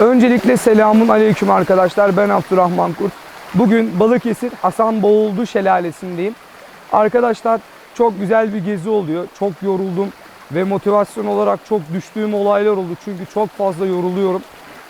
Öncelikle selamun aleyküm arkadaşlar. Ben Abdurrahman Kurt. Bugün Balıkesir Hasan Boğuldu Şelalesi'ndeyim. Arkadaşlar çok güzel bir gezi oluyor. Çok yoruldum ve motivasyon olarak çok düştüğüm olaylar oldu. Çünkü çok fazla yoruluyorum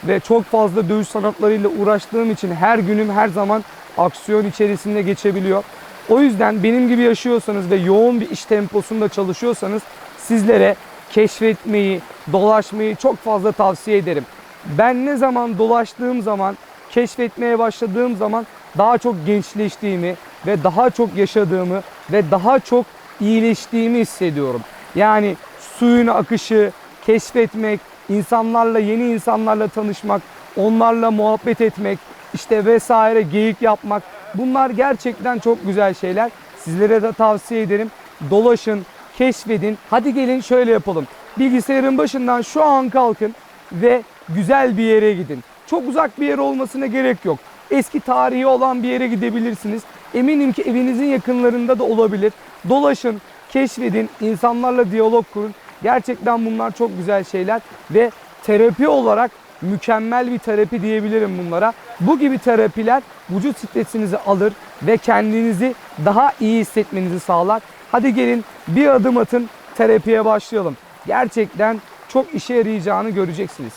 ve çok fazla dövüş sanatlarıyla uğraştığım için her günüm her zaman aksiyon içerisinde geçebiliyor. O yüzden benim gibi yaşıyorsanız ve yoğun bir iş temposunda çalışıyorsanız sizlere keşfetmeyi, dolaşmayı çok fazla tavsiye ederim. Ben ne zaman dolaştığım zaman, keşfetmeye başladığım zaman daha çok gençleştiğimi ve daha çok yaşadığımı ve daha çok iyileştiğimi hissediyorum. Yani suyun akışı, keşfetmek, insanlarla yeni insanlarla tanışmak, onlarla muhabbet etmek, işte vesaire geyik yapmak bunlar gerçekten çok güzel şeyler. Sizlere de tavsiye ederim. Dolaşın, keşfedin. Hadi gelin şöyle yapalım. Bilgisayarın başından şu an kalkın ve güzel bir yere gidin. Çok uzak bir yer olmasına gerek yok. Eski tarihi olan bir yere gidebilirsiniz. Eminim ki evinizin yakınlarında da olabilir. Dolaşın, keşfedin, insanlarla diyalog kurun. Gerçekten bunlar çok güzel şeyler ve terapi olarak mükemmel bir terapi diyebilirim bunlara. Bu gibi terapiler vücut stresinizi alır ve kendinizi daha iyi hissetmenizi sağlar. Hadi gelin bir adım atın terapiye başlayalım. Gerçekten çok işe yarayacağını göreceksiniz.